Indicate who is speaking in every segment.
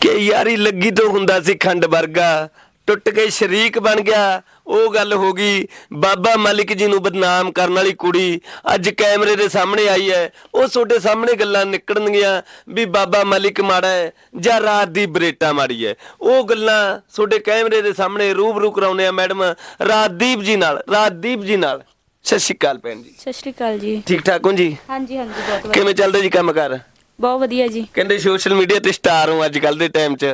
Speaker 1: ਕਿ ਯਾਰੀ ਲੱਗੀ ਤੋਂ ਹੁੰਦਾ ਸੀ ਖੰਡ ਵਰਗਾ। ਟੁੱਟ ਕੇ ਸ਼ਰੀਕ ਬਣ ਗਿਆ। ਉਹ ਗੱਲ ਹੋ ਗਈ ਬਾਬਾ ਮਲਿਕ ਜੀ ਨੂੰ ਬਦਨਾਮ ਕਰਨ ਵਾਲੀ ਕੁੜੀ। ਅੱਜ ਕੈਮਰੇ ਦੇ ਸਾਹਮਣੇ ਆਈ ਹੈ। ਉਹ ਤੁਹਾਡੇ ਸਾਹਮਣੇ ਗੱਲਾਂ ਨਿਕਲਣਗੀਆਂ ਵੀ ਬਾਬਾ ਮਲਿਕ ਮਾੜਾ ਹੈ ਜਾਂ ਰਾਤ ਦੀ ਬਰੇਟਾ ਮਾੜੀ ਹੈ। ਉਹ ਗੱਲਾਂ ਤੁਹਾਡੇ ਕੈਮਰੇ ਦੇ ਸਾਹਮਣੇ ਰੂਬਰੂ ਕਰਾਉਨੇ ਆ ਮੈਡਮ। ਰਾਜਦੀਪ ਜੀ ਨਾਲ ਰਾਜਦੀਪ ਜੀ ਨਾਲ। ਸਤਿ ਸ਼੍ਰੀ ਅਕਾਲ ਭੈਣ ਜੀ।
Speaker 2: ਸਤਿ ਸ਼੍ਰੀ ਅਕਾਲ ਜੀ।
Speaker 1: ਠੀਕ ਠਾਕ ਹੋ ਜੀ?
Speaker 2: ਹਾਂਜੀ ਹਾਂਜੀ ਬਹੁਤ ਵਧੀਆ।
Speaker 1: ਕਿਵੇਂ ਚੱਲਦਾ ਜੀ ਕੰਮ ਕਰ
Speaker 2: ਬਹੁਤ ਵਧੀਆ ਜੀ।
Speaker 1: ਕਹਿੰਦੇ ਸੋਸ਼ਲ ਮੀਡੀਆ ਤੇ ਸਟਾਰ ਹੋ ਅੱਜ ਕੱਲ ਦੇ ਟਾਈਮ 'ਚ।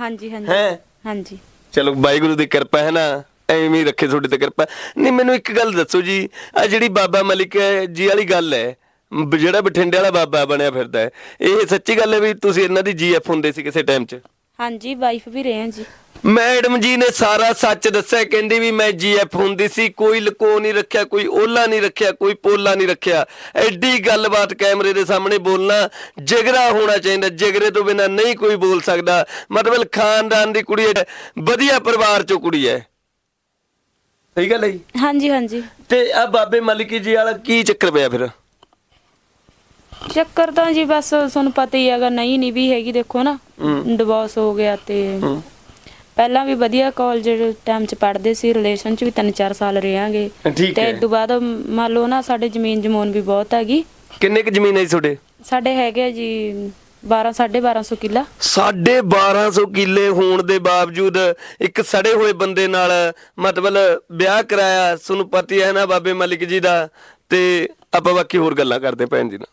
Speaker 2: ਹਾਂਜੀ ਹਾਂਜੀ।
Speaker 1: ਹੈਂ?
Speaker 2: ਹਾਂਜੀ।
Speaker 1: ਚਲੋ ਵਾਹਿਗੁਰੂ ਦੀ ਕਿਰਪਾ ਹੈ ਨਾ। ਐਵੇਂ ਹੀ ਰੱਖੇ ਤੁਹਾਡੇ ਤੇ ਕਿਰਪਾ। ਨਹੀਂ ਮੈਨੂੰ ਇੱਕ ਗੱਲ ਦੱਸੋ ਜੀ। ਆ ਜਿਹੜੀ ਬਾਬਾ ਮਲਿਕ ਜੀ ਵਾਲੀ ਗੱਲ ਹੈ ਬ- ਜਿਹੜਾ ਬਠਿੰਡੇ ਵਾਲਾ ਬਾਬਾ ਬਣਿਆ ਫਿਰਦਾ ਹੈ ਇਹ ਸੱਚੀ ਗੱਲ ਹੈ ਵੀ ਤੁਸੀਂ ਇਹਨਾਂ ਦੀ ਜੀਐਫ ਹੁੰਦੇ ਸੀ ਕਿਸੇ ਟਾਈਮ 'ਚ?
Speaker 2: ਹਾਂਜੀ ਵਾਈਫ ਵੀ ਰਹੇ ਹਾਂ ਜੀ।
Speaker 1: ਮੈਡਮ ਜੀ ਨੇ ਸਾਰਾ ਸੱਚ ਦੱਸਿਆ ਕਹਿੰਦੀ ਵੀ ਮੈਂ ਜੀਐਫ ਹੁੰਦੀ ਸੀ ਕੋਈ ਲਕੋ ਨਹੀਂ ਰੱਖਿਆ ਕੋਈ ਓਲਾ ਨਹੀਂ ਰੱਖਿਆ ਕੋਈ ਪੋਲਾ ਨਹੀਂ ਰੱਖਿਆ। ਐਡੀ ਗੱਲਬਾਤ ਕੈਮਰੇ ਦੇ ਸਾਹਮਣੇ ਬੋਲਣਾ ਜਿਗਰਾ ਹੋਣਾ ਚਾਹੀਦਾ ਜਿਗਰੇ ਤੋਂ ਬਿਨਾ ਨਹੀਂ ਕੋਈ ਬੋਲ ਸਕਦਾ। ਮਤਲਬ ਖਾਨਦਾਨ ਦੀ ਕੁੜੀ ਹੈ ਵਧੀਆ ਪਰਿਵਾਰ ਚੋਂ ਕੁੜੀ ਹੈ। ਸਹੀ ਗੱਲ ਹੈ ਜੀ?
Speaker 2: ਹਾਂਜੀ ਹਾਂਜੀ।
Speaker 1: ਤੇ ਆ ਬਾਬੇ ਮਲਿਕੀ ਜੀ ਵਾਲਾ ਕੀ ਚੱਕਰ ਪਿਆ ਫਿਰ?
Speaker 2: ਚੱਕਰ ਤਾਂ ਜੀ ਬਸ ਤੁਹਾਨੂੰ ਪਤਾ ਹੀ ਹੈਗਾ ਨਹੀਂ ਨਹੀਂ ਵੀ ਹੈਗੀ ਦੇਖੋ ਨਾ। ਡਿਵੋਰਸ ਹੋ ਗਿਆ ਤੇ। ਪਹਿਲਾਂ ਵੀ ਵਧੀਆ ਕਾਲਜ ਟਾਈਮ ਚ ਪੜ੍ਹਦੇ ਸੀ ਰਿਲੇਸ਼ਨ ਚ ਵੀ 3-4 ਸਾਲ ਰਹਾਂਗੇ।
Speaker 1: ਠੀਕ
Speaker 2: ਤੇ
Speaker 1: ਹੈ।
Speaker 2: ਇਸ ਤੋਂ ਬਾਅਦ ਮੰਨ ਲਓ ਨਾ ਸਾਡੇ ਜ਼ਮੀਨ ਜਮੂਨ ਵੀ ਬਹੁਤ ਹੈਗੀ।
Speaker 1: ਕਿੰਨੇ ਕੁ ਜ਼ਮੀਨ ਹੈ ਜੀ ਤੁਹਾਡੇ?
Speaker 2: ਸਾਡੇ ਹੈਗੇ ਜੀ 12 1250 ਕਿੱਲਾ।
Speaker 1: ਸਾਢੇ 1200 ਕਿੱਲੇ ਹੋਣ ਦੇ ਬਾਵਜੂਦ ਇੱਕ ਸੜੇ ਹੋਏ ਬੰਦੇ ਨਾਲ ਮਤਲਬ ਵਿਆਹ ਕਰਾਇਆ ਤੁਹਾਨੂੰ ਪਤਾ ਹੀ ਹੈ ਨਾ ਬਾਬੇ ਮਲਿਕ ਜੀ ਦਾ। ਤੇ ਆਪਾਂ ਬਾਕੀ ਹੋਰ ਗੱਲਾਂ ਕਰਦੇ ਭੈਣ ਜੀ ਨਾਲ।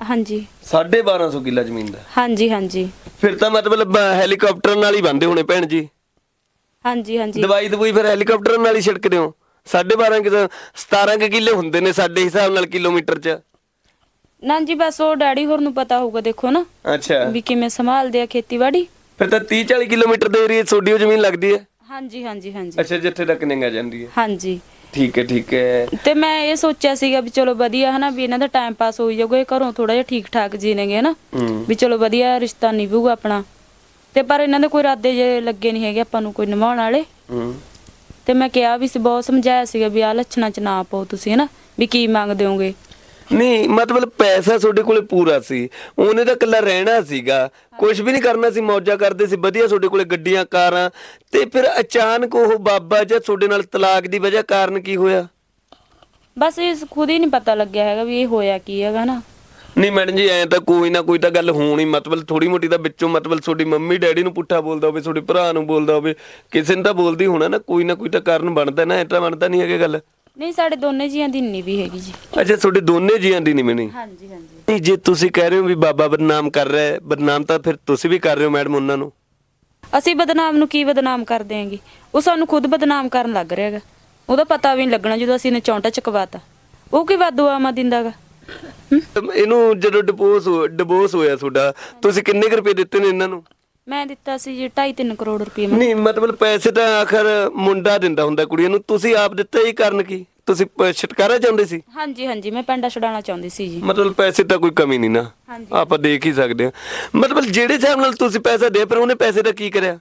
Speaker 2: ਹਾਂਜੀ।
Speaker 1: ਸਾਢੇ 1200 ਕਿੱਲਾ ਜ਼ਮੀਨ ਦਾ।
Speaker 2: ਹਾਂਜੀ ਹਾਂਜੀ।
Speaker 1: ਫਿਰ ਤਾਂ ਮਤਲਬ ਹੈਲੀਕਾਪਟਰ ਨਾਲ ਹੀ ਬੰਦੇ ਹੋਣੇ ਭੈਣ ਜੀ।
Speaker 2: ਹਾਂਜੀ ਹਾਂਜੀ।
Speaker 1: ਦਵਾਈ ਦਵਾਈ ਫਿਰ ਹੈਲੀਕਾਪਟਰ ਨਾਲ ਹੀ ਛਿੜਕਦੇ ਹੋ? ਸਾਢੇ 12 ਕਿ 17 ਕੁ ਕਿੱਲੇ ਹੁੰਦੇ ਨੇ ਸਾਡੇ ਹਿਸਾਬ ਨਾਲ ਕਿਲੋਮੀਟਰ 'ਚ।
Speaker 2: ਨਾ ਜੀ ਬਸ ਉਹ ਡੈਡੀ ਹੋਰ ਨੂੰ ਪਤਾ ਹੋਊਗਾ ਦੇਖੋ ਨਾ।
Speaker 1: ਅੱਛਾ।
Speaker 2: ਵੀ ਕਿਵੇਂ ਸੰਭਾਲਦੇ ਆ ਖੇਤੀਬਾੜੀ।
Speaker 1: ਫਿਰ ਤਾਂ 30 40 ਕਿਲੋਮੀਟਰ ਦੇ ਏਰੀਏ ਤੁਹਾਡੀ ਉਹ ਜ਼ਮੀਨ ਲੱਗਦੀ ਹੈ?
Speaker 2: ਹਾਂਜੀ ਹਾਂਜੀ ਹਾਂਜੀ।
Speaker 1: ਅੱਛਾ ਜਿੱਥੇ ਤੱਕ ਨਿੰਗਾ ਜਾਂਦੀ ਹੈ।
Speaker 2: ਹਾਂਜੀ।
Speaker 1: ਠੀਕ ਹੈ ਠੀਕ ਹੈ।
Speaker 2: ਤੇ ਮੈਂ ਇਹ ਸੋਚਿਆ ਸੀਗਾ ਵੀ ਚਲੋ ਵਧੀਆ ਹਨਾ ਵੀ ਇਹਨਾਂ ਦਾ ਟਾਈਮ ਪਾਸ ਹੋਈ ਜਾਊਗਾ ਇਹ ਘਰੋਂ ਥੋੜਾ ਜਿਹਾ ਠੀਕ ਠਾਕ ਜੀਣਗੇ ਹਨਾ
Speaker 1: ਹੂੰ।
Speaker 2: ਵੀ ਚਲੋ ਵਧੀਆ ਰਿਸ਼ਤਾ ਨਿਭੂਗਾ ਆਪਣਾ। ਤੇ ਪਰ ਇਹਨਾਂ ਦੇ ਕੋਈ ਇਰਾਦੇ ਜੇ ਲੱਗੇ ਨਹੀਂ ਹੈਗੇ ਆਪਾਂ ਨੂੰ ਕੋਈ ਨਿਭਾਉਣ ਵਾਲੇ।
Speaker 1: ਹੂੰ।
Speaker 2: ਤੇ ਮੈਂ ਕਿਹਾ ਵੀ ਸੀ ਬਹੁਤ ਸਮਝਾਇਆ ਸੀਗਾ ਵੀ ਆਹ ਲੱਛਣਾਂ ਚ ਨਾ ਪਾਓ ਤੁਸੀਂ ਹਨਾ ਵੀ ਕੀ ਮੰਗਦੇ ਹੋਗੇ।
Speaker 1: ਨਹੀਂ ਮਤਲਬ ਪੈਸਾ ਤੁਹਾਡੇ ਕੋਲੇ ਪੂਰਾ ਸੀ। ਉਹਨੇ ਤਾਂ ਇਕੱਲਾ ਰਹਿਣਾ ਸੀਗਾ। ਕੁਝ ਵੀ ਨਹੀਂ ਕਰਨਾ ਸੀ ਮੌਜਾਂ ਕਰਦੇ ਸੀ। ਵਧੀਆ ਤੁਹਾਡੇ ਕੋਲੇ ਗੱਡੀਆਂ ਕਾਰਾਂ। ਤੇ ਫਿਰ ਅਚਾਨਕ ਉਹ ਬਾਬਾ ਜਾਂ ਤੁਹਾਡੇ ਨਾਲ ਤਲਾਕ ਦੀ ਵਜ੍ਹਾ ਕਾਰਨ ਕੀ ਹੋਇਆ?
Speaker 2: ਬਸ ਇਹ ਖੁਦ ਹੀ ਨਹੀਂ ਪਤਾ ਲੱਗਿਆ ਹੈਗਾ ਵੀ ਇਹ ਹੋਇਆ ਕੀ ਹੈਗਾ ਨਾ।
Speaker 1: ਨਹੀਂ ਮੈਡਮ ਜੀ ਐਂ ਤਾਂ ਕੋਈ ਨਾ ਕੋਈ ਤਾਂ ਗੱਲ ਹੋਣੀ। ਮਤਲਬ ਥੋੜੀ ਮੋਟੀ ਤਾਂ ਵਿੱਚੋਂ ਮਤਲਬ ਤੁਹਾਡੀ ਮੰਮੀ ਡੈਡੀ ਨੂੰ ਪੁੱਠਾ ਬੋਲਦਾ ਹੋਵੇ ਤੁਹਾਡੇ ਭਰਾ ਨੂੰ ਬੋਲਦਾ ਹੋਵੇ। ਕਿਸੇ ਨੂੰ ਤਾਂ ਬੋਲਦੀ ਹੋਣਾ ਨਾ ਕੋਈ ਨਾ ਕੋਈ ਤਾਂ ਕਾਰਨ ਬਣਦਾ ਨਾ ਐਂ ਤਾਂ ਬਣਦਾ ਨਹੀਂ ਹੈਗਾ ਗੱਲ।
Speaker 2: ਨਹੀਂ ਸਾਡੇ ਦੋਨੇ ਜੀਆਂ ਦੀ ਨਹੀਂ ਵੀ ਹੈਗੀ ਜੀ।
Speaker 1: ਅੱਛਾ ਤੁਹਾਡੇ ਦੋਨੇ ਜੀਆਂ ਦੀ ਨਹੀਂ ਮੈਨੀ
Speaker 2: ਹਾਂਜੀ ਹਾਂਜੀ।
Speaker 1: ਨਹੀਂ ਜੇ ਤੁਸੀਂ ਕਹਿ ਰਹੇ ਹੋ ਵੀ ਬਾਬਾ ਬਦਨਾਮ ਕਰ ਰਿਹਾ ਹੈ ਬਦਨਾਮ ਤਾਂ ਫਿਰ ਤੁਸੀਂ ਵੀ ਕਰ ਰਹੇ ਹੋ ਮੈਡਮ ਉਹਨਾਂ ਨੂੰ?
Speaker 2: ਅਸੀਂ ਬਦਨਾਮ ਨੂੰ ਕੀ ਬਦਨਾਮ ਕਰਦੇ ਆਂਗੇ ਉਹ ਸਾਨੂੰ ਖੁਦ ਬਦਨਾਮ ਕਰਨ ਲੱਗ ਰਿਹਾ ਹੈਗਾ। ਉਹਦਾ ਪਤਾ ਵੀ ਨਹੀਂ ਲੱਗਣਾ ਜਦੋਂ ਅਸੀਂ ਨੇ ਚੌਂਟਾ ਚਕਵਾਤਾ। ਉਹ ਕੀ ਵਾਦੂ ਆਮਾ ਦਿੰਦਾਗਾ
Speaker 1: ਇਹਨੂੰ ਜਦੋਂ ਡਿਵੋਰਸ ਡਿਵੋਰਸ ਹੋਇਆ ਤੁਹਾਡਾ ਤੁਸੀਂ ਕਿੰਨੇ ਕੁ ਰੁਪਏ ਦਿੱਤੇ ਨੇ ਇਹਨਾਂ ਨੂੰ?
Speaker 2: ਮੈਂ ਦਿੱਤਾ ਸੀ ਜੀ 2.5 ਕਰੋੜ ਰੁਪਏ
Speaker 1: ਨਹੀਂ ਮਤਲਬ ਪੈਸੇ ਤਾਂ ਆਖਰ ਮੁੰਡਾ ਦਿੰਦਾ ਹੁੰਦਾ ਕੁੜੀਆਂ ਨੂੰ। ਤੁਸੀਂ ਆਪ ਦਿੱਤਾ ਹੀ ਕਰਨ ਕੀ? ਤੁਸੀਂ ਪ- ਛੁਟਕਾਰਾ ਚਾਹੁੰਦੇ ਸੀ?
Speaker 2: ਹਾਂਜੀ ਹਾਂਜੀ ਮੈਂ ਪੈਂਡਾ ਛਡਾਉਣਾ ਚਾਹੁੰਦੀ ਸੀ ਜੀ।
Speaker 1: ਮਤਲਬ ਪੈਸੇ ਤਾਂ ਕੋਈ ਕਮੀ ਨਹੀਂ ਨਾ।
Speaker 2: ਹਾਂਜੀ।
Speaker 1: ਆਪਾਂ ਦੇਖ ਹੀ ਸਕਦੇ ਹਾਂ। ਮਤਲਬ ਜਿਹੜੇ ਹਿਸਾਬ ਨਾਲ ਤੁਸੀਂ ਪੈਸਾ ਦੇ ਪਰ ਉਹਨੇ ਪੈਸੇ ਦਾ ਕੀ ਕਰਿਆ?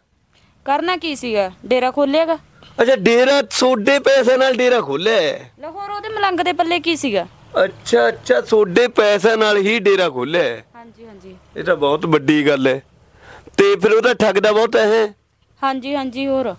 Speaker 2: ਕਰਨਾ ਕੀ ਸੀਗਾ? ਡੇਰਾ ਖੋਲਿਆਗਾ
Speaker 1: ਅੱਛਾ ਡੇਰਾ ਸੋਡੇ ਪੈਸੇ ਨਾਲ ਡੇਰਾ ਖੋਲਿਆ ਹੈ?
Speaker 2: ਲਾਹੌਰ ਉਹਦੇ ਮਲੰਗ ਦੇ ਪੱਲੇ ਕੀ ਸੀਗਾ?
Speaker 1: ਅੱਛਾ ਅੱਛਾ ਸੋਡੇ ਪੈਸੇ ਨਾਲ ਹੀ ਡੇਰਾ ਖੋਲਿਆ ਹੈ।
Speaker 2: ਹਾਂਜੀ ਹਾਂਜੀ।
Speaker 1: ਇਹ ਤਾਂ ਬਹੁਤ ਵੱਡੀ ਗੱਲ ਹੈ। ਤੇ ਫਿਰ ਉਹਦਾ ਠੱਗਦਾ ਬਹੁਤ ਹੈ।
Speaker 2: ਹਾਂਜੀ ਹਾਂਜੀ ਹੋਰ।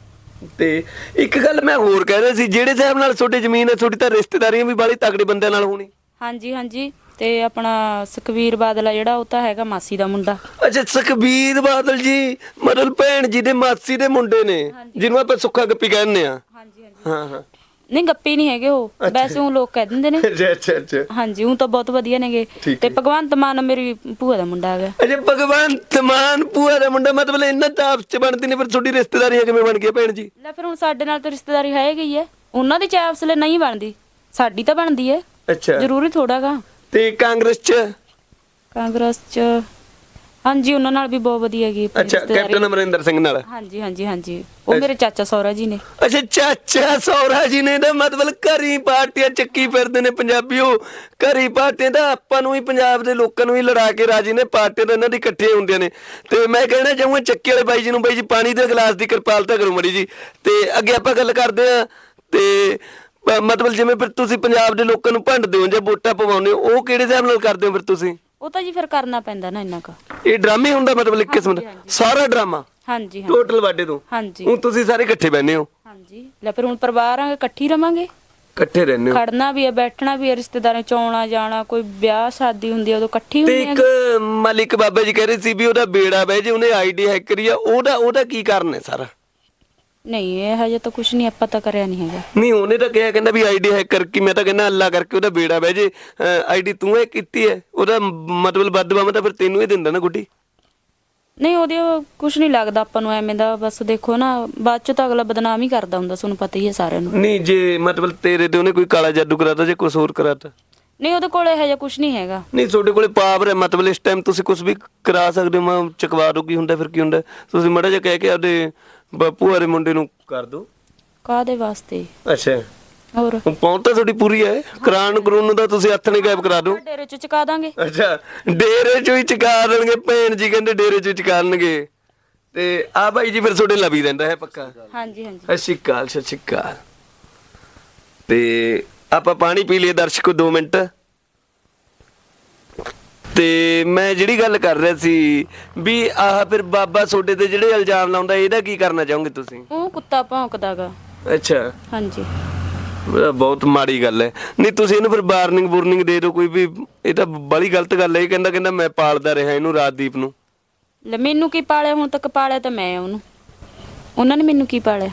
Speaker 1: ਤੇ ਇੱਕ ਗੱਲ ਮੈਂ ਹੋਰ ਕਹਿ ਰਿਹਾ ਸੀ ਜਿਹੜੇ ਹਿਸਾਬ ਨਾਲ ਤੁਹਾਡੀ ਜ਼ਮੀਨ ਹੈ ਤੁਹਾਡੀ ਤਾਂ ਰਿਸ਼ਤੇਦਾਰੀਆਂ ਵੀ ਬਾਲੀ ਤਗੜੇ ਬੰਦਿਆਂ ਨਾਲ ਹੋਣੀ।
Speaker 2: ਹਾਂਜੀ ਹਾਂਜੀ ਤੇ ਆਪਣਾ ਸੁਖਵੀਰ ਬਾਦਲ ਆ ਜਿਹੜਾ ਉਹ ਤਾਂ ਹੈਗਾ ਮਾਸੀ ਦਾ ਮੁੰਡਾ।
Speaker 1: ਅੱਛਾ ਸੁਖਬੀਰ ਬਾਦਲ ਜੀ ਮਤਲਬ ਭੈਣ ਜੀ ਦੇ ਮਾਸੀ ਦੇ ਮੁੰਡੇ ਨੇ ਜਿਹਨੂੰ ਆਪਾਂ ਸੁੱਖਾ ਗੱਪੀ ਕਹਿੰਦੇ ਆ
Speaker 2: ਹਾਂਜੀ ਹਾਂਜੀ।
Speaker 1: ਹਾਂ ਹਾਂ।
Speaker 2: ਨਹੀਂ ਗੱਪੀ ਨਹੀਂ ਹੈਗੇ ਉਹ। ਵੈਸੇ ਉਹ ਲੋਕ ਕਹਿ ਦਿੰਦੇ ਨੇ।
Speaker 1: ਅੱਛਾ ਅੱਛਾ ਅੱਛਾ।
Speaker 2: ਹਾਂਜੀ ਉਹ ਤਾਂ ਬਹੁਤ ਵਧੀਆ ਨੇਗੇ। ਤੇ ਭਗਵੰਤ ਮਾਨ ਮੇਰੀ ਭੂਆ ਦਾ ਮੁੰਡਾ ਹੈਗਾ।
Speaker 1: ਅਜੇ ਭਗਵਾਨ ਤਮਾਨ ਪੂਆ ਦਾ ਮੁੰਡਾ ਮਤਲਬ ਇਹਨਾਂ ਤਾਂ ਆਪਸ ਚ ਬਣਦੀ ਨੇ ਫਿਰ ਤੁਹਾਡੀ ਰਿਸ਼ਤੇਦਾਰੀਆਂ ਕਿਵੇਂ ਬਣ ਗਈਆਂ ਭੈਣ ਜੀ?
Speaker 2: ਲੈ ਫਿਰ ਹੁਣ ਸਾਡੇ ਨਾਲ ਤਾਂ ਰਿਸ਼ਤੇਦਾਰੀ ਹੈ ਗਈ ਹੈ। ਉਹਨਾਂ ਦੀ ਚਾਪਸ ਲਈ ਨਹੀਂ ਬਣਦੀ। ਸਾਡੀ ਤਾਂ ਬਣਦੀ ਹੈ।
Speaker 1: ਅੱਛਾ।
Speaker 2: ਜ਼ਰੂਰੀ ਥੋੜਾਗਾ
Speaker 1: ਤੇ ਕਾਂਗਰਸ ਚ?
Speaker 2: ਕਾਂਗਰਸ ਚ ਹਾਂਜੀ ਉਹਨਾਂ ਨਾਲ ਵੀ ਬਹੁਤ ਵਧੀਆ ਆਪਣੀ
Speaker 1: ਅੱਛਾ। ਕੈਪਟਨ ਅਮਰਿੰਦਰ ਸਿੰਘ ਨਾਲ?
Speaker 2: ਹਾਂਜੀ ਹਾਂਜੀ ਹਾਂਜੀ। ਉਹ ਮੇਰੇ ਚਾਚਾ ਸਹੁਰਾ ਜੀ ਨੇ।
Speaker 1: ਅੱਛਾ ਚਾਚਾ ਸੌਰਾ ਜੀ ਨੇ ਤਾਂ ਮਤਲਬ ਘਰੀ ਪਾਰਟੀਆਂ ਚੱਕੀ ਫਿਰਦੇ ਨੇ ਪੰਜਾਬੀਓ। ਘਰੀ ਪਾਰਟੀਆਂ ਤਾਂ ਆਪਾਂ ਨੂੰ ਹੀ ਪੰਜਾਬ ਦੇ ਲੋਕਾਂ ਨੂੰ ਹੀ ਲੜਾ ਕੇ ਰਾਜੀ ਨੇ ਪਾਰਟੀਆਂ ਤਾਂ ਇਹਨਾਂ ਦੀ ਇਕੱਠੀਆਂ ਹੁੰਦੀਆਂ ਨੇ। ਤੇ ਮੈਂ ਕਹਿਣਾ ਚਾਹੂੰਗਾ ਚੱਕੀ ਵਾਲੇ ਬਾਈ ਜੀ ਨੂੰ ਬਾਈ ਜੀ ਪਾਣੀ ਦੇ ਗਲਾਸ ਦੀ ਕਿਰਪਾਲਤਾ ਕਰੋ ਮੜੀ ਜੀ। ਤੇ ਅੱਗੇ ਆਪਾਂ ਗੱਲ ਕਰਦੇ ਆ ਤੇ ਮਤਲਬ ਜਿਵੇਂ ਫਿਰ ਤੁਸੀਂ ਪੰਜਾਬ ਦੇ ਲੋਕਾਂ ਨੂੰ ਭੰਡਦੇ ਹੋ ਜਾਂ ਵੋਟਾਂ ਪਵਾਉਂਦੇ ਹੋ ਉਹ ਕਿਹੜੇ ਹਿਸਾਬ ਨਾਲ ਕਰਦੇ ਹੋ ਫਿਰ ਤੁਸੀਂ?
Speaker 2: ਉਹ ਤਾਂ ਜੀ ਫਿਰ ਕਰਨਾ ਪੈਂਦਾ ਨਾ ਇੰਨਾ ਕੁ।
Speaker 1: ਇਹ ਡਰਾਮੇ ਹੁੰਦਾ ਮਤਲਬ ਇੱਕ ਕਿਸਮ ਦਾ। ਸਾਰਾ ਡਰਾਮਾ।
Speaker 2: ਹਾਂਜੀ ਹਾਂ
Speaker 1: ਟੋਟਲ ਵਾਡੇ ਤੋਂ।
Speaker 2: ਹਾਂਜੀ।
Speaker 1: ਹੁਣ ਤੁਸੀਂ ਸਾਰੇ ਇਕੱਠੇ ਬੈਨੇ ਹੋ।
Speaker 2: ਹਾਂਜੀ। ਲੈ ਫਿਰ ਹੁਣ ਪਰਿਵਾਰ ਆਂਗੇ ਇਕੱਠੀ ਰਵਾਂਗੇ?
Speaker 1: ਇਕੱਠੇ ਰਹਿੰਦੇ ਹੋ।
Speaker 2: ਖੜਨਾ ਵੀ ਹੈ ਬੈਠਣਾ ਵੀ ਹੈ ਰਿਸ਼ਤੇਦਾਰਾਂ ਚ ਆਉਣਾ ਜਾਣਾ ਕੋਈ ਵਿਆਹ ਸ਼ਾਦੀ ਹੁੰਦੀ ਆ ਉਦੋਂ ਇਕੱਠੀ
Speaker 1: ਤੇ
Speaker 2: ਹੁੰਦੀ
Speaker 1: ਇੱਕ ਮਾਲਿਕ ਬਾਬਾ ਜੀ ਕਹਿ ਰਹੇ ਸੀ ਵੀ ਉਹਦਾ ਬੇੜਾ ਬਹਿ ਜੇ ਉਹਨੇ ਆਈਡੀ ਹੈਕ ਕਰੀ ਆ। ਉਹਦਾ ਉਹਦਾ ਕੀ ਕਾਰਨ ਹੈ ਸਾਰਾ?
Speaker 2: ਨਹੀਂ ਇਹ ਹਜੇ ਤਾਂ ਕੁਝ ਨਹੀਂ ਆਪਾਂ ਤਾਂ ਕਰਿਆ ਨਹੀਂ ਹੈਗਾ।
Speaker 1: ਨਹੀਂ ਉਹਨੇ ਤਾਂ ਕਿਹਾ ਕਹਿੰਦਾ ਵੀ ਆਈਡੀ ਹੈਕ ਕਰਕੇ ਮੈਂ ਤਾਂ ਕਹਿੰਦਾ ਅੱਲਾ ਕਰਕੇ ਉਹਦਾ ਬੇੜਾ ਬਹਿ ਜੇ। ਆਈਡੀ ਤੂੰ ਇਹ ਕੀਤੀ ਹੈ? ਉਹਦਾ ਮ- ਮਤਲਬ ਬਦਦੁਆ ਤਾਂ ਫਿਰ ਤੈਨੂੰ ਹੀ ਦਿੰਦਾ ਨਾ ਗੁੱਡੀ।
Speaker 2: ਨਹੀਂ ਉਹਦੇ ਕੁਝ ਨਹੀਂ ਲੱਗਦਾ ਆਪਾਂ ਨੂੰ ਐਵੇਂ ਦਾ ਬਸ ਦੇਖੋ ਨਾ ਬਾਅਦ ਚ ਤਾਂ ਅਗਲਾ ਬਦਨਾਮ ਹੀ ਕਰਦਾ ਹੁੰਦਾ ਤੁਹਾਨੂੰ ਪਤਾ ਹੀ ਹੈ ਸਾਰਿਆਂ ਨੂੰ।
Speaker 1: ਨਹੀਂ ਜੇ ਮਤਲਬ ਤੇਰੇ ਤੇ ਉਹਨੇ ਕੋਈ ਕਾਲਾ ਜਾਦੂ ਕਰਾਤਾ ਜੇ ਕੁਝ ਹੋਰ ਕਰਾਤਾ।
Speaker 2: ਨਹੀਂ ਉਹਦੇ ਕੋਲ ਇਹੋ ਜਿਹਾ ਕੁਝ ਨਹੀਂ ਹੈਗਾ।
Speaker 1: ਨਹੀਂ ਤੁਹਾਡੇ ਕੋਲੇ ਪਾਵਰ ਹੈ ਮਤਲਬ ਇਸ ਟਾਈਮ ਤੁਸੀਂ ਕੁਝ ਵੀ ਕਰਾ ਸਕਦੇ ਹੋ ਮੈਂ ਚਕਵਾ ਦੋ ਕੀ ਹੁੰਦਾ ਫਿਰ ਕੀ ਹੁੰਦਾ। ਤੁਸੀਂ ਮੜਾ ਜਿਹਾ ਕਹਿ ਕੇ ਆਪਦੇ ਬਾਪੂ ਵਾਲੇ ਮੁੰਡੇ ਨੂੰ ਕਰ ਦੋ।
Speaker 2: ਕਾਦੇ ਵਾਸਤੇ?
Speaker 1: ਅੱਛਾ।
Speaker 2: ਹੋਰ?
Speaker 1: ਹੁਣ ਪਹੁੰਚ ਤਾਂ ਤੁਹਾਡੀ ਪੂਰੀ ਹੈ। ਕਰਾਨ ਕਰੂਨ ਤਾਂ ਤੁਸੀਂ ਹੱਥ ਨਹੀਂ ਗਾਇਬ ਕਰਾ ਦਿਓ।
Speaker 2: ਡੇਰੇ ਚ ਚੁਕਾ ਦਾਂਗੇ।
Speaker 1: ਅੱਛਾ ਡੇਰੇ ਚੋਂ ਹੀ ਚਕਾ ਦੇਣਗੇ ਭੈਣ ਜੀ ਕਹਿੰਦੇ ਡੇਰੇ ਚੋਂ ਚਕਾ ਦੇਣਗੇ। ਤੇ ਆ ਬਾਈ ਜੀ ਫਿਰ ਤੁਹਾਡੇ ਲਵੀ ਰਹਿੰਦਾ ਹੈ ਪੱਕਾ?
Speaker 2: ਹਾਂਜੀ ਹਾਂਜੀ।
Speaker 1: ਸਤਿ ਸ਼੍ਰੀ ਅਕਾਲ ਸਤਿ ਸ਼੍ਰੀ ਅਕਾਲ। ਤੇ ਆਪਾਂ ਪਾਣੀ ਪੀ ਲਈਏ ਦਰਸ਼ਕੋ 2 ਮਿੰਟ। ਤੇ ਮੈਂ ਜਿਹੜੀ ਗੱਲ ਕਰ ਰਿਹਾ ਸੀ ਵੀ ਆਹ ਫਿਰ ਬਾਬਾ ਤੁਹਾਡੇ ਤੇ ਜਿਹੜੇ ਇਲਜ਼ਾਮ ਲਾਉਂਦਾ ਇਹਦਾ ਕੀ ਕਰਨਾ ਚਾਹੋਗੇ ਤੁਸੀਂ?
Speaker 2: ਉਹ ਕੁੱਤਾ ਭੌਂਕਦਾਗਾ।
Speaker 1: ਅੱਛਾ।
Speaker 2: ਹਾਂਜੀ।
Speaker 1: ਇਹ ਬਹੁਤ ਮਾੜੀ ਗੱਲ ਹੈ। ਨਹੀਂ ਤੁਸੀਂ ਇਹਨੂੰ ਫਿਰ ਵਾਰਨਿੰਗ ਵਾਰਨਿੰਗ ਦੇ ਦਿਓ ਕੋਈ ਵੀ ਇਹ ਤਾਂ ਬੜੀ ਗਲਤ ਗੱਲ ਹੈ। ਇਹ ਕਹਿੰਦਾ ਕਹਿੰਦਾ ਮੈਂ ਪਾਲਦਾ ਰਿਹਾ ਇਹਨੂੰ ਰਾਜਦੀਪ ਨੂੰ।
Speaker 2: ਲੈ ਮੈਨੂੰ ਕੀ ਪਾਲਿਆ? ਹੁਣ ਤੱਕ ਪਾਲਿਆ ਤਾਂ ਮੈਂ ਉਹਨੂੰ। ਉਹਨਾਂ ਨੇ ਮੈਨੂੰ ਕੀ ਪਾਲਿਆ?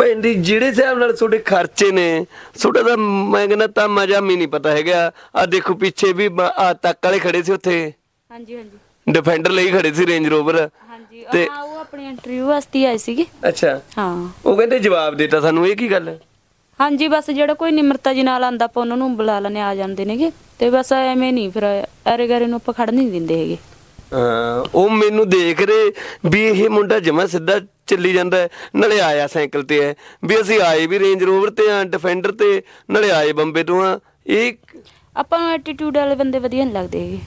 Speaker 1: ਭੈਣ ਦੀ ਜਿਹੜੇ ਹਿਸਾਬ ਨਾਲ ਤੁਹਾਡੇ ਖਰਚੇ ਨੇ ਤੁਹਾਡਾ ਤਾਂ ਮੈਂ ਕਹਿੰਦਾ ਤਾਂ ਮਜ਼ਾ ਵੀ ਨਹੀਂ ਪਤਾ ਹੈਗਾ। ਆ ਦੇਖੋ ਪਿੱਛੇ ਵੀ ਆ ਤੱਕ ਵਾਲੇ ਖੜੇ ਸੀ ਉੱਥੇ।
Speaker 2: ਹਾਂਜੀ ਹਾਂਜੀ।
Speaker 1: ਡਿਫੈਂਡਰ ਲਈ ਖੜੇ ਸੀ ਰੇਂਜ ਰੋਵਰ
Speaker 2: ਹਾਂਜੀ
Speaker 1: ਤੇ-
Speaker 2: ਹਾਂ ਉਹ ਆਪਣੀ ਇੰਟਰਵਿਊ ਵਾਸਤੇ ਆਏ ਸੀਗੇ।
Speaker 1: ਅੱਛਾ।
Speaker 2: ਹਾਂ।
Speaker 1: ਉਹ ਕਹਿੰਦੇ ਜਵਾਬ ਦਿੱਤਾ ਸਾਨੂੰ ਇਹ ਕੀ ਗੱਲ ਹੈ?
Speaker 2: ਹਾਂਜੀ ਬਸ ਜਿਹੜਾ ਕੋਈ ਨਿਮਰਤਾ ਜੀ ਨਾਲ ਆਂਦਾ ਆਪਾਂ ਉਹਨਾਂ ਨੂੰ ਬੁਲਾ ਲੈਣੇ ਆ ਜਾਂਦੇ ਨੇਗੇ। ਤੇ ਬਸ ਐਵੇਂ ਨਹੀਂ ਫਿਰ ਅਰੇ ਗਰੇ ਨੂੰ ਆਪਾਂ ਖੜ ਨਹੀਂ ਦਿੰਦੇ ਹੈਗੇ।
Speaker 1: ਉਹ ਮੈਨੂੰ ਦੇਖ ਰਹੇ ਵੀ ਇਹ ਮੁੰਡਾ ਜਮਾ ਸਿੱਧਾ ਚੱਲੀ ਜਾਂਦਾ ਹੈ, ਨਾਲੇ ਆਇਆ ਸਾਈਕਲ ਤੇ ਹੈ। ਵੀ ਅਸੀਂ ਆਏ ਵੀ ਰੇਂਜ ਰੋਵਰ ਤੇ ਆ ਡਿਫੈਂਡਰ ਤੇ ਨਾਲੇ ਆਏ ਬੰਬੇ ਤੋਂ ਆ ਇਹ
Speaker 2: ਆਪਾਂ ਨੂੰ ਐਟੀਟਿਊਡ ਵਾਲੇ ਬੰਦੇ ਵਧੀਆ ਨਹੀਂ ਲੱਗਦੇ ਹੈਗੇ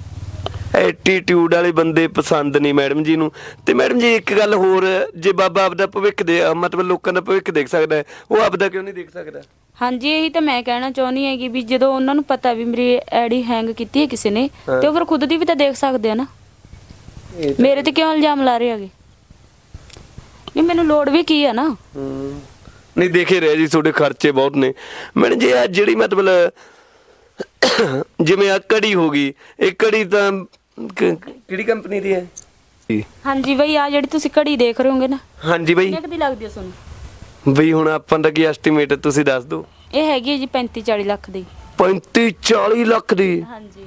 Speaker 1: ਐਟੀਟਿਊਡ ਵਾਲੇ ਬੰਦੇ ਪਸੰਦ ਨਹੀਂ ਮੈਡਮ ਜੀ ਨੂੰ। ਤੇ ਮੈਡਮ ਜੀ ਇੱਕ ਗੱਲ ਹੋਰ ਜੇ ਬਾਬਾ ਆਪਦਾ ਭਵਿੱਖ ਦੇ ਮਤਲਬ ਲੋਕਾਂ ਦਾ ਭਵਿੱਖ ਦੇਖ ਸਕਦਾ ਹੈ ਉਹ ਆਪਦਾ ਕਿਉਂ ਨਹੀਂ ਦੇਖ ਸਕਦਾ?
Speaker 2: ਹਾਂਜੀ ਇਹੀ ਤਾਂ ਮੈਂ ਕਹਿਣਾ ਚਾਹੁੰਦੀ ਹੈਗੀ ਵੀ ਜਦੋਂ ਉਹਨਾਂ ਨੂੰ ਪਤਾ ਵੀ ਮੇਰੀ ਆਈਡੀ ਹੈਂਗ ਕੀਤੀ ਹੈ ਕਿਸੇ ਨੇ ਤੇ ਉਹ ਫਿਰ ਖੁਦ ਦੀ ਵੀ ਤਾਂ ਦੇਖ ਸਕਦੇ ਆ ਨਾ। ਮੇਰੇ ਤੇ ਕਿਉਂ ਇਲਜ਼ਾਮ ਲਾ ਰਹੇ ਹੈਗੇ? ਨਹੀਂ ਮੈਨੂੰ ਲੋੜ ਵੀ ਕੀ ਆ ਨਾ?
Speaker 1: ਹਮ, ਨਹੀਂ ਦੇਖੇ ਰਹੇ ਜੀ ਤੁਹਾਡੇ ਖਰਚੇ ਬਹੁਤ ਨੇ। ਮੈਡਮ ਜੀ ਆ ਜਿਹੜੀ ਮਤਲਬ ਜਿਵੇਂ ਆ ਕੜੀ ਹੋ ਗਈ ਇਹ ਕੜੀ ਤਾਂ ਕ- ਕਿਹੜੀ ਕੰਪਨੀ ਦੀ ਹੈ? ਜੀ।
Speaker 2: ਹਾਂਜੀ ਬਈ ਆ ਜਿਹੜੀ ਤੁਸੀਂ ਘੜੀ ਦੇਖ ਰਹੇ ਹੋਗੇ ਨਾ
Speaker 1: ਹਾਂਜੀ ਬਈ।
Speaker 2: ਕਿੰਨੇ ਕੁ ਦੀ ਲੱਗਦੀ ਹੈ ਤੁਹਾਨੂੰ
Speaker 1: ਬਈ ਹੁਣ ਆਪਾਂ ਦਾ ਕੀ ਐਸਟੀਮੇਟ ਤੁਸੀਂ ਦੱਸ ਦਿਓ।
Speaker 2: ਇਹ ਹੈਗੀ ਹੈ ਜੀ 35 40 ਲੱਖ ਦੀ।
Speaker 1: 35 40 ਲੱਖ ਦੀ?
Speaker 2: ਹਾਂਜੀ।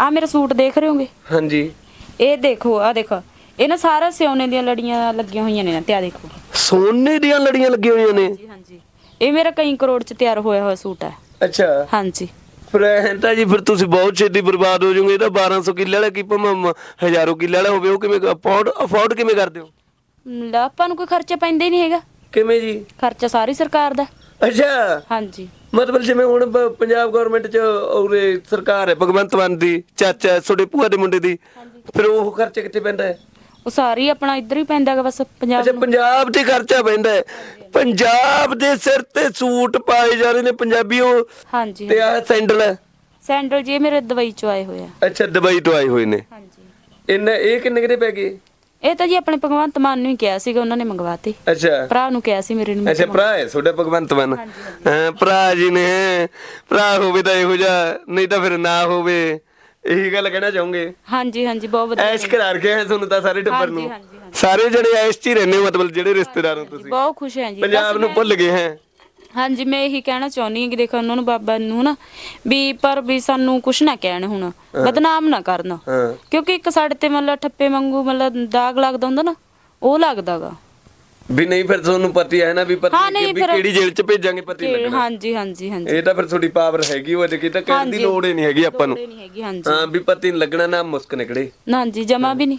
Speaker 2: ਆ ਮੇਰਾ ਸੂਟ ਦੇਖ ਰਹੇ ਹੋਗੇ
Speaker 1: ਹਾਂਜੀ।
Speaker 2: ਇਹ ਦੇਖੋ ਆ ਦੇਖੋ। ਇਹ ਨਾ ਸਾਰਾ ਸਿਉਨੇ ਦੀਆਂ ਲੜੀਆਂ ਲੱਗੀਆਂ ਹੋਈਆਂ ਨੇ ਨਾ ਤੇ ਆ ਦੇਖੋ।
Speaker 1: ਸੋਨੇ ਦੀਆਂ ਲੜੀਆਂ ਲੱਗੀਆਂ ਹੋਈਆਂ ਨੇ?
Speaker 2: ਜੀ ਹਾਂਜੀ। ਇਹ ਮੇਰਾ ਕਈ ਕਰੋੜ ਚ ਤਿਆਰ ਹੋਇਆ ਹੋਇਆ ਸੂਟ ਹੈ।
Speaker 1: ਅੱਛਾ।
Speaker 2: ਹਾਂਜੀ।
Speaker 1: ਫਿਰ ਐਂ ਤਾਂ ਜੀ ਫਿਰ ਤੁਸੀਂ ਬਹੁਤ ਛੇਤੀ ਬਰਬਾਦ ਹੋ ਜਾਓਗੇ ਇਹ ਤਾਂ 1200 ਕਿੱਲੇ ਵਾਲਾ ਕੀ ਭਾਵੇਂ ਹਜ਼ਾਰੋਂ ਕਿੱਲੇ ਵਾਲਾ ਹੋਵੇ ਉਹ ਕਿਵੇਂ ਅਫੋਰਡ ਅਫੋਰਡ ਕਿਵੇਂ ਕਰਦੇ ਹੋ?
Speaker 2: ਲੈ, ਆਪਾਂ ਨੂੰ ਕੋਈ ਖਰਚਾ ਪੈਂਦਾ ਹੀ ਨਹੀਂ ਹੈਗਾ।
Speaker 1: ਕਿਵੇਂ ਜੀ?
Speaker 2: ਖਰਚਾ ਸਾਰੀ ਸਰਕਾਰ ਦਾ।
Speaker 1: ਅੱਛਾ।
Speaker 2: ਹਾਂਜੀ।
Speaker 1: ਮਤਲਬ ਜਿਵੇਂ ਹੁਣ ਪ- ਪੰਜਾਬ ਗਵਰਨਮੈਂਟ ਚ ਉਰੇ ਸਰਕਾਰ ਹੈ ਭਗਵੰਤ ਮਾਨ ਦੀ ਚਾਚਾ ਤੁਹਾਡੇ ਭੂਆ ਦੇ ਮੁੰਡੇ ਦੀ। ਫਿਰ ਉਹ ਖਰਚਾ ਕਿੱਥੇ ਪੈਂਦਾ ਹੈ?
Speaker 2: ਉਹ ਸਾਰੀ ਆਪਣਾ ਇੱਧਰ ਹੀ ਪੈਂਦਾ ਬਸ ਪੰਜਾਬ
Speaker 1: ਅੱਛਾ
Speaker 2: ਨੂੰ।
Speaker 1: ਪੰਜਾਬ ਤੇ ਖਰਚਾ ਪੈਂਦਾ ਹੈ। ਪੰਜਾਬ ਦੇ ਸਿਰ ਤੇ ਸੂਟ ਪਾਏ ਜਾ ਰਹੇ ਨੇ ਪੰਜਾਬੀ ਉਹ।
Speaker 2: ਹਾਂਜੀ
Speaker 1: ਤੇ ਆ ਸੈਂਡਲ ਹੈ?
Speaker 2: ਸੈਂਡਲ ਜੀ ਇਹ ਮੇਰੇ ਦਵਾਈ ਚੋਂ ਆਏ ਹੋਏ ਆ।
Speaker 1: ਅੱਛਾ ਦੁਬਈ ਤੋਂ ਆਏ ਹੋਏ ਨੇ।
Speaker 2: ਹਾਂਜੀ।
Speaker 1: ਇਹਨਾਂ ਇਹ ਕਿੰਨੇ ਕਿਤੇ ਪੈ ਗਏ?
Speaker 2: ਇਹ ਤਾਂ ਜੀ ਆਪਣੇ ਭਗਵੰਤ ਮਾਨ ਨੂੰ ਹੀ ਕਿਹਾ ਸੀਗਾ ਉਹਨਾਂ ਨੇ ਮੰਗਵਾਤੇ।
Speaker 1: ਅੱਛਾ।
Speaker 2: ਭਰਾ ਨੂੰ ਕਿਹਾ ਸੀ ਮੇਰੇ ਨੂੰ
Speaker 1: ਅੱਛਾ ਭਰਾ ਹੈ ਤੁਹਾਡਾ ਭਗਵੰਤ ਮਾਨ। ਹਾਂ ਭਰਾ ਜੀ ਨੇ। ਭਰਾ ਹੋਵੇ ਤਾਂ ਇਹੋ ਜਿਹਾ ਨਹੀਂ ਤਾਂ ਫਿਰ ਨਾ ਹੋਵੇ। ਇਹੀ ਗੱਲ ਕਹਿਣਾ ਚਾਹੋਗੇ?
Speaker 2: ਹਾਂਜੀ ਹਾਂਜੀ ਬਹੁਤ ਵਧੀਆ
Speaker 1: ਐਸ਼ ਕਰਾ ਕੇ ਹੈ ਤੁਹਾਨੂੰ ਤਾਂ ਸਾਰੇ ਟੱਬਰ ਨੂੰ।
Speaker 2: ਹਾਂਜੀ, ਹਾਂਜੀ, ਹਾਂਜੀ।
Speaker 1: ਸਾਰੇ ਜਣੇ ਐਸ਼ 'ਚ ਹੀ ਰਹਿੰਦੇ ਹੋ ਮਤਲਬ ਜਿਹੜੇ ਰਿਸ਼ਤੇਦਾਰ ਹੋ ਤੁਸੀਂ?
Speaker 2: ਬਹੁਤ ਖੁਸ਼ ਹਾਂ ਜੀ।
Speaker 1: ਪੰਜਾਬ ਨੂੰ ਭੁੱਲ ਗਏ ਹੈ।
Speaker 2: ਹਾਂਜੀ ਮੈਂ ਇਹੀ ਕਹਿਣਾ ਚਾਹੁੰਦੀ ਹਾਂ ਕਿ ਦੇਖੋ ਉਹਨਾਂ ਨੂੰ ਬਾਬਾ ਨੂੰ ਨਾ ਵੀ ਪਰ ਵੀ ਸਾਨੂੰ ਕੁਛ ਨਾ ਕਹਿਣ ਹੁਣ ਬਦਨਾਮ ਨਾ ਕਰਨ।
Speaker 1: ਹਾਂ।
Speaker 2: ਕਿਉਂਕਿ ਇੱਕ ਸਾਡੇ ਤੇ ਮਤਲਬ ਠੱਪੇ ਵਾਂਗੂ ਮਤਲਬ ਦਾਗ ਲੱਗਦਾ ਹੁੰਦਾ ਨਾ ਉਹ ਲੱਗਦਾਗਾ।
Speaker 1: ਵੀ ਨਹੀਂ ਫਿਰ ਤੁਹਾਨੂੰ ਪਤੀ ਹੈ ਨਾ ਵੀ ਪਤੀ
Speaker 2: ਹਾਂ, ਨਹੀਂ,
Speaker 1: ਵੀ
Speaker 2: ਫਿਰ-
Speaker 1: ਕਿਹੜੀ ਜੇਲ੍ਹ 'ਚ ਭੇਜਾਂਗੇ ਪਤੀ ਲੱਗਣਾ।
Speaker 2: ਹਾਂਜੀ ਹਾਂਜੀ ਹਾਂਜੀ।
Speaker 1: ਇਹ ਤਾਂ ਫਿਰ ਤੁਹਾਡੀ ਪਾਵਰ ਹੈਗੀ ਉਹ ਕਿ ਤਾਂ ਕਹਿਣ ਦੀ
Speaker 2: ਹਾਂਜੀ।
Speaker 1: ਲੋੜ ਹੀ ਨਹੀਂ ਹੈਗੀ ਆਪਾਂ ਨੂੰ।
Speaker 2: ਲੋੜ ਹੀ ਨਹੀਂ ਹੈਗੀ ਹਾਂਜੀ।
Speaker 1: ਹਾਂ ਵੀ ਪਤੀ ਨੂੰ ਲੱਗਣਾ ਨਾ ਮੁਸਕ ਨਿਕਲੇ।
Speaker 2: ਨਾ ਹਾਂਜੀ ਜਮਾ ਵੀ ਨਹੀਂ।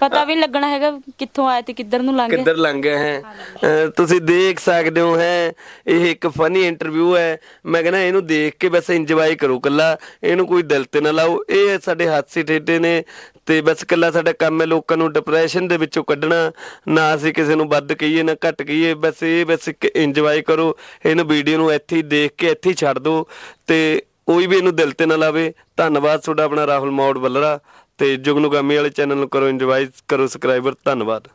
Speaker 2: ਪਤਾ ਵੀ ਲੱਗਣਾ ਹੈਗਾ ਕਿੱਥੋਂ ਆਇਆ ਤੇ ਕਿੱਧਰ ਨੂੰ ਲੰਘ ਗਿਆ।
Speaker 1: ਕਿੱਧਰ ਲੰਘ ਗਏ ਹੈ। ਅਹ ਤੁਸੀਂ ਦੇਖ ਸਕਦੇ ਹੋ ਹੈ ਇਹ ਇੱਕ ਫਨੀ ਇੰਟਰਵਿਊ ਹੈ। ਮੈਂ ਕਹਿੰਦਾ ਇਹਨੂੰ ਦੇਖ ਕੇ ਬਸ ਇੰਜੋਏ ਕਰੋ ਕੱਲਾ ਇਹਨੂੰ ਕੋਈ ਦਿਲ ਤੇ ਨਾ ਲਾਓ। ਇਹ ਸਾਡੇ ਹਾਦਸੇ ਠੇਡੇ ਨੇ ਤੇ ਬਸ ਕੱਲਾ ਸਾਡਾ ਕੰਮ ਹੈ ਲੋਕਾਂ ਨੂੰ ਡਿਪਰੈਸ਼ਨ ਦੇ ਵਿੱਚੋਂ ਕੱਢਣਾ। ਨਾ ਅਸੀਂ ਕਿਸੇ ਨੂੰ ਵੱਧ ਕਹੀਏ ਨਾ ਘੱਟ ਕਹੀਏ, ਬਸ ਇਹ ਬਸ ਇੱਕ ਇੰਜੋਏ ਕਰੋ, ਇਹਨੂੰ ਵੀਡੀਓ ਨੂੰ ਇੱਥੇ ਹੀ ਦੇਖ ਕੇ ਇੱਥੇ ਹੀ ਛੱਡ ਦਿਓ ਤੇ ਕੋਈ ਵੀ ਇਹਨੂੰ ਦਿਲ ਤੇ ਨਾ ਲਾਵੇ। ਧੰਨਵਾਦ ਤੁਹਾਡਾ ਆਪਣਾ ਰਾਹੁਲ ਮੌੜ ਬੱਲਰਾ ਤੇ ਜੁਗਨੂਗਾਮੀ ਵਾਲੇ ਚੈਨਲ ਨੂੰ ਕਰੋ ਇੰਜੋਏ ਕਰੋ ਸਬਸਕ੍ਰਾਈਬਰ ਧੰਨਵਾਦ।